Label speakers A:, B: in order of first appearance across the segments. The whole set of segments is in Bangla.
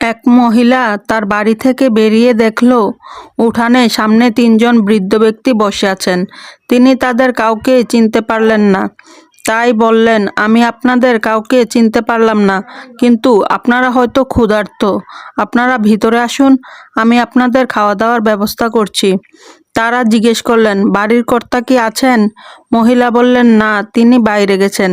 A: এক মহিলা তার বাড়ি থেকে বেরিয়ে দেখল, উঠানে সামনে তিনজন বৃদ্ধ ব্যক্তি বসে আছেন। তিনি তাদের কাউকে চিনতে পারলেন না। তাই বললেন, আমি আপনাদের কাউকে চিনতে পারলাম না, কিন্তু আপনারা হয়তো ক্ষুধার্ত। আপনারা ভিতরে আসুন, আমি আপনাদের খাওয়া দাওয়ার ব্যবস্থা করছি। তারা জিজ্ঞেস করলেন, বাড়ির কর্তা কি আছেন? মহিলা বললেন, না, তিনি বাইরে গেছেন।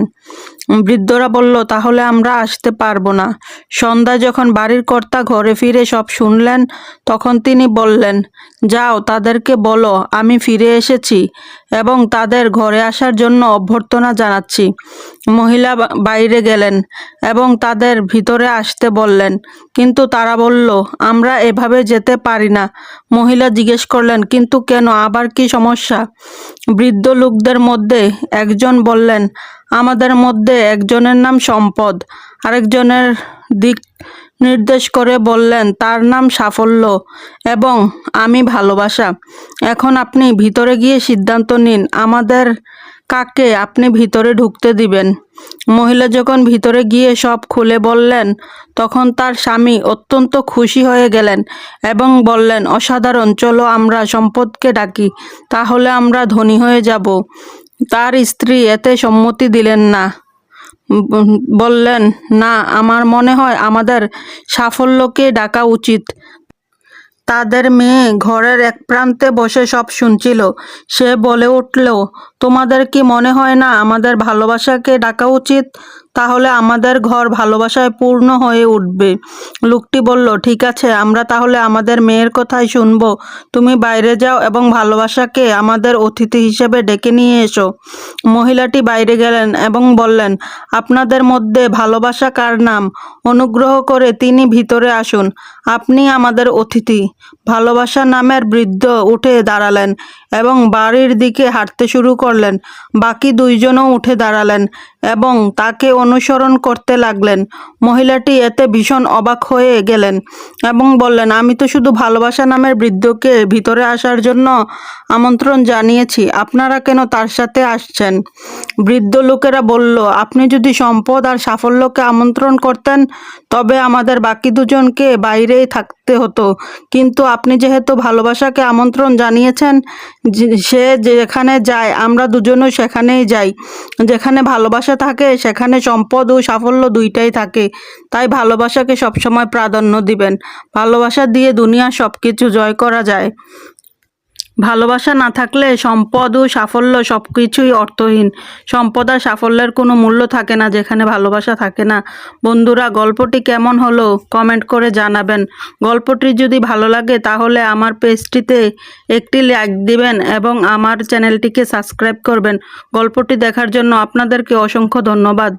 A: বৃদ্ধরা বলল, তাহলে আমরা আসতে পারব না। সন্ধ্যায় যখন বাড়ির কর্তা ঘরে ফিরে সব শুনলেন, তখন তিনি বললেন, যাও, তাদেরকে বলো, আমি ফিরে এসেছি এবং তাদের ঘরে আসার জন্য অভ্যর্থনা জানাচ্ছি। মহিলা বাইরে গেলেন এবং তাদের ভিতরে আসতে বললেন। কিন্তু তারা বলল, আমরা এভাবে যেতে পারি না। মহিলা জিজ্ঞেস করলেন, কিন্তু কেন? আবার কি সমস্যা? বৃদ্ধ লোকদের মধ্যে একজন বললেন, আমাদের মধ্যে একজনের নাম সম্পদ। আরেকজনের দিক নির্দেশ করে বললেন, তার নাম সাফল্য এবং আমি ভালোবাসা। এখন আপনি ভিতরে গিয়ে সিদ্ধান্ত নিন, আমাদের কাকে আপনি ভিতরে ঢুকতে দিবেন? মহিলা যখন ভিতরে গিয়ে সব খুলে বললেন, তখন তার স্বামী অত্যন্ত খুশি হয়ে গেলেন এবং বললেন, অসাধারণ, চলো আমরা সম্পদকে ডাকি, তাহলে আমরা ধনী হয়ে যাব। তার স্ত্রী এতে সম্মতি দিলেন না। বললেন, না, আমার মনে হয় আমাদের সাফল্যকে ডাকা উচিত। তাদের মেয়ে ঘরের এক প্রান্তে বসে সব শুনছিল। সে বলে উঠল তোমাদের কি মনে হয় না আমাদের ভালোবাসাকে ডাকা উচিত? তাহলে আমাদের ঘর ভালোবাসায় পূর্ণ হয়ে উঠবে। লোকটি বলল, ঠিক আছে, আমরা তাহলে আমাদের মেয়ের কথাই শুনব। তুমি বাইরে যাও এবং ভালোবাসাকে আমাদের অতিথি হিসেবে ডেকে নিয়ে এসো। মহিলাটি বাইরে গেলেন এবং বললেন, আপনাদের মধ্যে ভালোবাসা কার নাম? অনুগ্রহ করে তিনি ভিতরে আসুন। আপনি আমাদের অতিথি। ভালোবাসা নামের বৃদ্ধ উঠে দাঁড়ালেন। এবং বাড়ির দিকে হাঁটতে শুরু করলেন। বাকি দুইজনও উঠে দাঁড়ালেন। এবং তাকে অনুসরণ করতে লাগলেন। মহিলাটি এতে ভীষণ অবাক হয়ে গেলেন এবং বললেন, আমি তো শুধু ভালোবাসা নামের বৃদ্ধকে ভিতরে আসার জন্য আমন্ত্রণ জানিয়েছি। আপনারা কেন তার সাথে আসছেন? বৃদ্ধ লোকেরা বলল, আপনি যদি সম্পদ আর সাফল্যকে আমন্ত্রণ করতেন, তবে আমাদের বাকি দুজনকে বাইরেই থাকতে হতো। কিন্তু আপনি যেহেতু ভালোবাসাকে আমন্ত্রণ জানিয়েছেন সে যেখানে যায়, আমরা দুজনও সেখানেই যাই। যেখানে ভালোবাসা থাকে, সেখানে সম্পদ ও সাফল্য দুইটাই থাকে। তাই ভালোবাসাকে সবসময় প্রাধান্য দিবেন। ভালোবাসা দিয়ে দুনিয়া সব কিছু জয় করা যায়। ভালোবাসা না থাকলে সম্পদ ও সাফল্য সব কিছুই অর্থহীন। সম্পদ আর সাফল্যের কোনো মূল্য থাকে না যেখানে ভালোবাসা থাকে না। বন্ধুরা, গল্পটি কেমন হলো কমেন্ট করে জানাবেন। গল্পটি যদি ভালো লাগে তাহলে আমার পেজটিতে একটি লাইক দিবেন এবং আমার চ্যানেলটিকে সাবস্ক্রাইব করবেন। গল্পটি দেখার জন্য আপনাদেরকে অসংখ্য ধন্যবাদ।